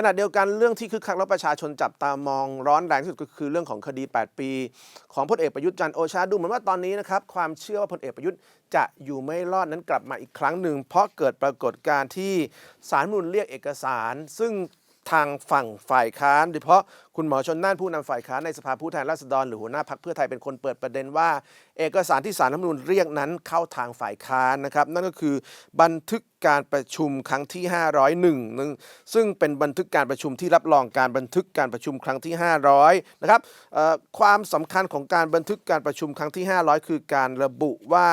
ขณะเดียวกันเรื่องที่คึกคักแล้วประชาชนจับตามองร้อนแรงที่สุดก็คือเรื่องของคดี 8 ปี ของพลเอกประยุทธ์จันโอชาดูเหมือนว่าตอนนี้นะครับความเชื่อว่าพลเอกประยุทธ์จะอยู่ไม่รอดนั้นกลับมาอีกครั้งหนึ่ง เพราะเกิดปรากฏการณ์ที่สารรัฐธรรมนุนเรียกเอกสาร ซึ่ง ทางฝั่งฝ่ายค้านโดยเฉพาะคุณหมอชนน่านผู้นำฝ่ายค้านในสภาผู้แทนราษฎรหรือหัวหน้าพักเพื่อไทยเป็นคนเปิดประเด็นว่า เอกสารที่สารรัฐธรรมนูญเรียกนั้นเข้าทางฝ่ายค้านนะครับ นั่นก็คือบันทึกการประชุมครั้งที่ 501นึงซึ่งเป็นบันทึกการประชุมที่รับรองการบันทึกการประชุมครั้งที่ 500นะครับความสำคัญของการบันทึกการประชุมครั้งที่ 500 คือการระบุว่า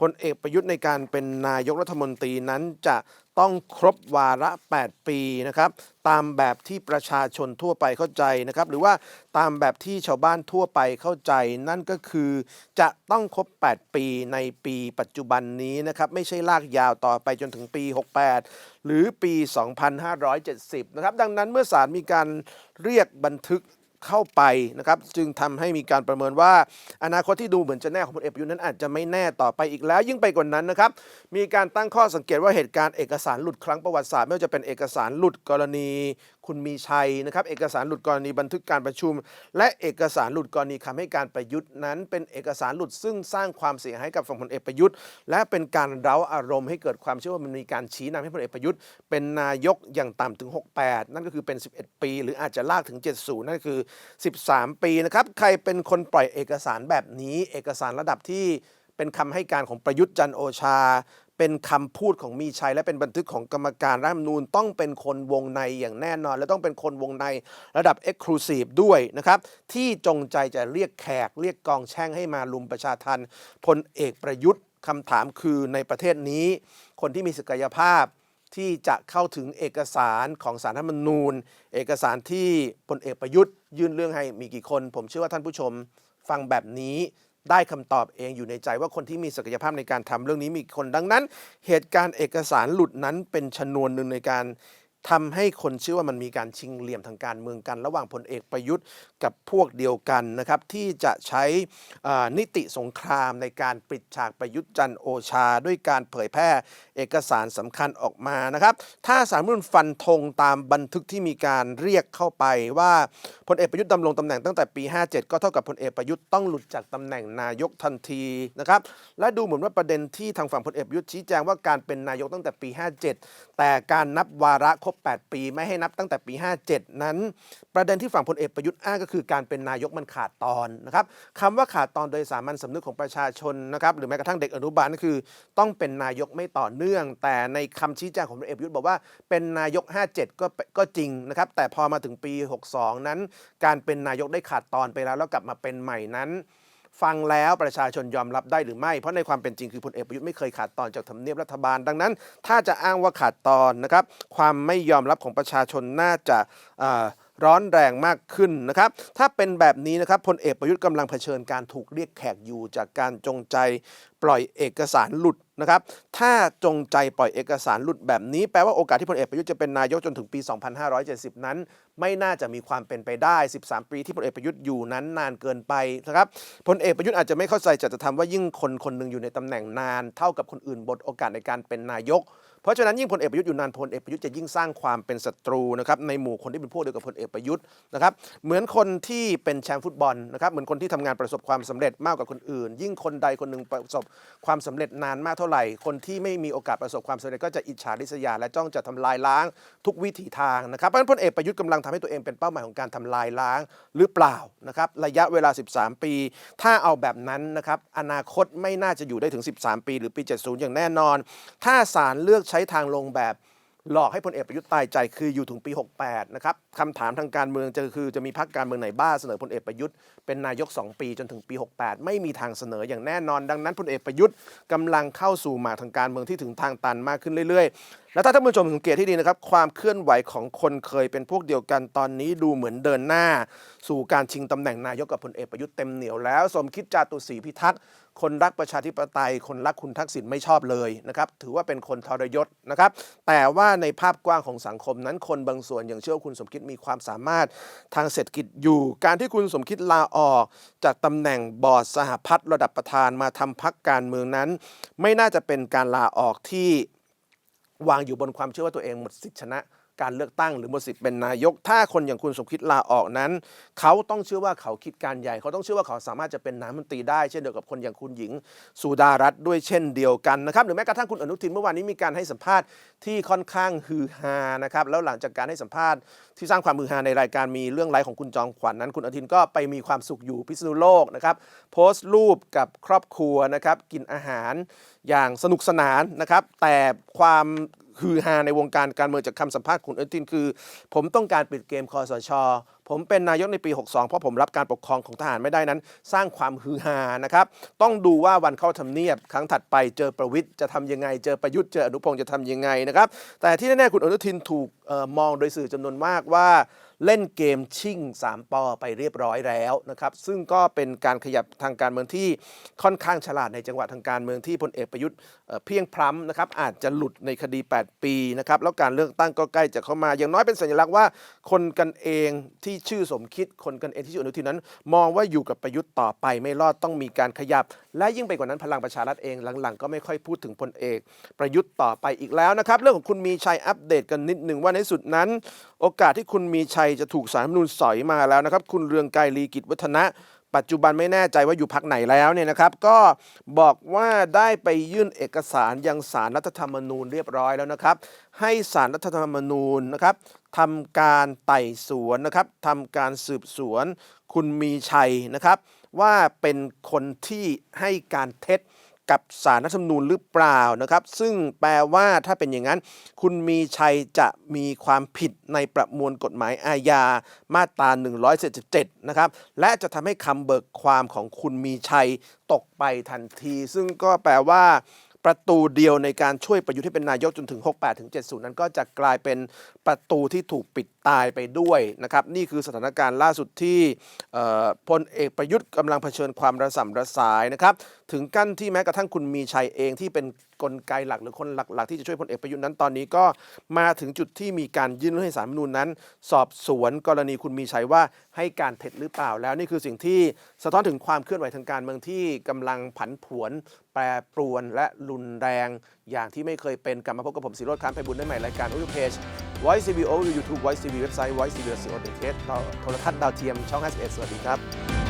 พลเอกประยุทธ์ในการเป็นนายกรัฐมนตรีนั้นจะ ต้องครบวาระ 8 ปีนะครับตามแบบที่ประชาชนทั่วไปเข้าใจนะครับหรือว่าตามแบบที่ชาวบ้านทั่วไปเข้าใจ นั่นก็คือจะต้องครบ 8 ปีในปีปัจจุบันนี้นะครับไม่ใช่ลากยาวต่อไปจนถึงปี 68 หรือปี 2570 นะครับดังนั้นเมื่อศาลมีการเรียกบันทึก เข้าไปนะครับจึงทำให้มีการประเมินว่า อนาคตที่ดูเหมือนจะแน่ของพลเอกประยุทธ์นั้นอาจจะไม่แน่ต่อไปอีกแล้ว ยิ่งไปกว่านั้นนะครับมีการตั้งข้อสังเกตว่าเหตุการณ์เอกสารหลุดครั้งประวัติศาสตร์ไม่ว่าจะเป็นเอกสารหลุดกรณี คุณมีชัยนะครับเอกสารหลุดกรณีบันทึกการประชุม และเอกสารหลุดกรณีคำให้การประยุทธ์นั้น เป็นเอกสารหลุดซึ่งสร้างความเสียหายกับฝั่งพลเอกประยุทธ์ และเป็นการเร้าอารมณ์ให้เกิดความเชื่อว่ามันมีการชี้นำให้พลเอกประยุทธ์ เป็นนายกอย่างต่ำถึง 68 นั่นก็คือเป็น 11 ปี หรืออาจจะลากถึง 70 นั่นคือ 13 ปีนะครับใครเป็นคนปล่อยเอกสารแบบนี้ เอกสารระดับที่เป็นคำให้การของประยุทธ์จันโอชา เป็นคำพูดของมีชัย และเป็นบันทึกของกรรมการรัฐธรรมนูญต้องเป็นคนวงในอย่างแน่นอน และต้องเป็นคนวงในระดับ Exclusive ด้วยนะครับ ที่จงใจจะเรียกแขก เรียกกองแช่งให้มาลุมประชาทันพลเอกประยุทธ์คำถามคือในประเทศนี้ คนที่มีศักยภาพที่จะเข้าถึงเอกสารของสารรัฐธรรมนูญ เอกสารที่พลเอกประยุทธ์ ยื่นเรื่องให้มีกี่คน ผมเชื่อว่าท่านผู้ชมฟังแบบนี้ ได้คำตอบเองอยู่ในใจว่าคนที่มีศักยภาพในการทำเรื่องนี้มีคนดังนั้น เหตุการณ์เอกสารหลุดนั้นเป็นชนวนหนึ่งในการ ทำให้คนเชื่อว่ามันมีการชิงเหลี่ยมทางการเมืองกัน ระหว่างพลเอกประยุทธ์กับพวกเดียวกันนะครับที่จะใช้นิติสงครามในการปิดฉากประยุทธ์จันโอชา ด้วยการเผยแพร่เอกสารสำคัญออกมานะครับ ถ้าสารรัฐธรรมนุนฟันธงตามบันทึกที่มีการเรียกเข้าไปว่าพลเอกประยุทธ์ดำรงตำแหน่งตั้งแต่ปี 57 ก็เท่ากับพลเอกประยุทธ์ต้องหลุดจากตำแหน่งนายกทันทีนะครับและดูเหมือนว่าประเด็นที่ทางฝั่งพลเอกประยุทธ์ชี้แจงว่าการเป็นนายกตั้งแต่ปี 57 แต่การนับวาระครบ8 ปีไม่ให้นับตั้งแต่ปี 57 นั้น ประเด็นที่ฝั่งพลเอกประยุทธ์อ้างก็คือการเป็นนายกมันขาดตอนนะครับคำว่าขาดตอนโดยสามัญสำนึกของประชาชนนะครับหรือแม้กระทั่งเด็กอนุบาลก็คือ ต้องเป็นนายกไม่ต่อเนื่อง แต่ในคำชี้แจงของพลเอกประยุทธ์บอกว่าเป็นนายก 57 ก็ก็จริงนะครับแต่พอมาถึงปี 62 นั้น การเป็นนายกได้ขาดตอนไปแล้วแล้วกลับมาเป็นใหม่นั้น ฟังแล้วประชาชนยอมรับได้หรือไม่ เพราะในความเป็นจริงคือพลเอกประยุทธ์ไม่เคยขาดตอนจากทำเนียบรัฐบาล ดังนั้น ถ้าจะอ้างว่าขาดตอนนะครับ ความไม่ยอมรับของประชาชนน่าจะร้อนแรงมากขึ้นนะครับ ถ้าเป็นแบบนี้นะครับพลเอกประยุทธ์กำลังเผชิญการถูกเรียกแขกอยู่จากการจงใจปล่อยเอกสารหลุดนะครับ ถ้าจงใจปล่อยเอกสารหลุดแบบนี้ แปลว่าโอกาสที่พลเอกประยุทธ์จะเป็นนายกจนถึงปี 2570 นั้น ไม่น่าจะมีความเป็นไปได้ 13 ปีที่พลเอกประยุทธ์อยู่นั้นนานเกินไปนะครับพลเอกประยุทธ์อาจจะไม่เข้าใจจัตธรรมว่ายิ่งคนคนหนึ่งอยู่ในตำแหน่งนานเท่ากับคนอื่นบทโอกาสในการเป็นนายกเพราะฉะนั้นยิ่งพลเอกประยุทธ์อยู่นานพลเอกประยุทธ์จะยิ่งสร้างความเป็นศัตรูนะครับในหมู่คนที่เป็นพวกเดียวกับพลเอกประยุทธ์นะครับเหมือนคนที่เป็นแชมป์ฟุตบอลนะครับเหมือนคนที่ทำงานประสบความสำเร็จมากกว่าคนอื่น ยิ่งคนใดคนหนึ่งประสบความสำเร็จนานมากเท่าไหร่ คนที่ไม่มีโอกาสประสบความสำเร็จก็จะอิจฉาริษยา และจ้องจะทำลายล้างทุกวิถีทางนะครับเพราะฉะนั้นพลเอกประยุทธ์กำลังทำให้ตัวเองเป็นเป้าหมายของการทำลายล้างหรือเปล่านะครับระยะเวลา 13 ปี ถ้าเอาแบบนั้นนะครับอนาคตไม่น่าจะอยู่ได้ถึง 13 ปี หรือปี 70 อย่างแน่นอน ถ้าศาลเลือกใช้ทางลงแบบ หลอกให้พลเอกประยุทธ์ตายใจคืออยู่ถึงปี 68 นะครับคำถามทางการเมืองจะคือจะมีพรรคการเมืองไหนบ้าเสนอพลเอกประยุทธ์เป็นนายก 2 ปีจนถึงปี 68 ไม่มีทางเสนออย่างแน่นอน ดังนั้นพลเอกประยุทธ์กำลังเข้าสู่หมากทางการเมืองที่ถึงทางตันมากขึ้นเรื่อยๆ แล้วถ้าท่านผู้ชมสังเกตที่ดีนะครับความเคลื่อนไหวของคนเคยเป็นพวกเดียวกันตอนนี้ดูเหมือนเดินหน้า สู่การชิงตำแหน่งนายกกับพลเอกประยุทธ์เต็มเหนียวแล้ว สมคิดจาตุศรีพิทักษ์ คนรักประชาธิปไตย คนรักคุณทักษิณไม่ชอบเลยนะครับถือว่าเป็นคนทรยศนะครับแต่ว่าในภาพกว้างของสังคมนั้นคนบางส่วนอย่างเชื่อคุณสมคิดมีความสามารถทางเศรษฐกิจอยู่ การที่คุณสมคิดลาออก จากตำแหน่งบอร์ดสหพัฒน์ระดับประธานมาทำพักการเมืองนั้น ไม่น่าจะเป็นการลาออกที่วางอยู่บนความเชื่อว่าตัวเองหมดสิทธิชนะ การเลือกตั้งหรือหมดสิทธิ์เป็นนายก ถ้าคนอย่างคุณสมคิดลาออกนั้น เขาต้องเชื่อว่าเขาคิดการใหญ่ เขาต้องเชื่อว่าเขาสามารถจะเป็นนายมนตรีได้เช่นเดียวกับคนอย่างคุณหญิงสุดารัตน์ด้วยเช่นเดียวกันนะครับหรือแม้กระทั่งคุณอนุทินเมื่อวานนี้มีการให้สัมภาษณ์ที่ค่อนข้างฮือฮานะครับแล้วหลังจากการให้สัมภาษณ์ที่สร้างความฮือฮาในรายการมีเรื่องไลฟ์ของคุณจอมขวัญนั้น คุณอนุทินก็ไปมีความสุขอยู่พิษณุโลกนะครับโพสต์รูปกับครอบครัวนะครับกินอาหารอย่างสนุกสนานนะครับแต่ความ ฮือฮาในวงการการเมืองจากคำสัมภาษณ์คุณอนุทินคือ ผมต้องการปิดเกมคอสช ผมเป็นนายกในปี 62 เพราะผมรับการปกครองของทหารไม่ได้นั้น สร้างความฮือฮานะครับ ต้องดูว่าวันเข้าทำเนียบ ครั้งถัดไปเจอประวิทย์จะทำยังไง เจอประยุทธ์เจออนุพงศ์จะทำยังไงนะครับ แต่ที่แน่ๆคุณอนุทินถูกออมองโดยสื่อจำนวนมากว่า เล่นเกมชิ่ง 3ปอไปเรียบร้อยแล้วนะครับ ซึ่งก็เป็นการขยับทางการเมืองที่ค่อนข้างฉลาดในจังหวะทางการเมืองที่พลเอกประยุทธ์เเพียงพล้ำนะครับอาจจะหลุดในคดี 8 ปีนะครับแล้วการเลือกตั้งก็ใกล้จะเข้ามา อย่างน้อยเป็นสัญลักษณ์ว่า คนกันเองที่ชื่อสมคิด คนกันเองที่ชื่ออนุทินนั้น มองว่าอยู่กับประยุทธ์ต่อไปไม่รอดต้องมีการขยับ และยิ่งไปกว่านั้นพลังประชารัฐเองหลังๆ ก็ไม่ค่อยพูดถึงพลเอกประยุทธ์ต่อไปอีกแล้วนะครับเรื่องของคุณมีชัยอัปเดตกันนิดหนึ่งว่าในสุดนั้น โอกาสที่คุณมีชัยจะถูกสารรัฐธรรมนูญสอยมาแล้วนะครับ คุณเรืองไกรลีกิจวัฒนะ ปัจจุบันไม่แน่ใจว่าอยู่พักไหนแล้วเนี่ยนะครับ ก็บอกว่าได้ไปยื่นเอกสารยังสารรัฐธรรมนูญเรียบร้อยแล้วนะครับ ให้สารรัฐธรรมนูญนะครับทำการไต่สวนนะครับทำการสืบสวน คุณมีชัยนะครับ ว่าเป็นคนที่ให้การเท็จ กับสารรัฐธรรมนูญหรือเปล่านะครับ ซึ่งแปลว่าถ้าเป็นอย่างนั้น คุณมีชัยจะมีความผิดในประมวลกฎหมายอาญามาตรา177นะครับและจะทำให้คำเบิกความของคุณมีชัยตกไปทันที ซึ่งก็แปลว่าประตูเดียวในการช่วยประยุทธ์ให้เป็นนายกจนถึง 68ถึง70 นั้นก็จะกลายเป็นประตูที่ถูกปิด ตายไปด้วยนะครับนี่คือสถานการณ์ล่าสุดที่พลเอกประยุทธ์กำลังเผชิญความระส่ำระสายนะครับถึงกั้นที่แม้กระทั่งคุณมีชัยเองที่เป็นกลไกหลักหรือคนหลัก ๆ ที่จะช่วยพลเอกประยุทธ์นั้นตอนนี้ก็มาถึงจุดที่มีการยื่นเรื่องให้สารรัฐธรรมนูญนั้น สอบสวนกรณีคุณมีชัยว่าให้การเท็จหรือเปล่าแล้วนี่คือสิ่งที่สะท้อนถึงความเคลื่อนไหวทางการเมืองที่กำลังผันผวน แปรปรวนและรุนแรง อย่างที่ไม่เคยเป็นกลับมาพบกับผมสิโรจน์ค้านไพบุญได้ใหม่รายการอุยเพจ Voice CBO YouTube Voice CB เว็บไซต์ Voice CB เสียงออนเทสโทรทัศน์ดาวเทียมช่อง 51 สวัสดีครับ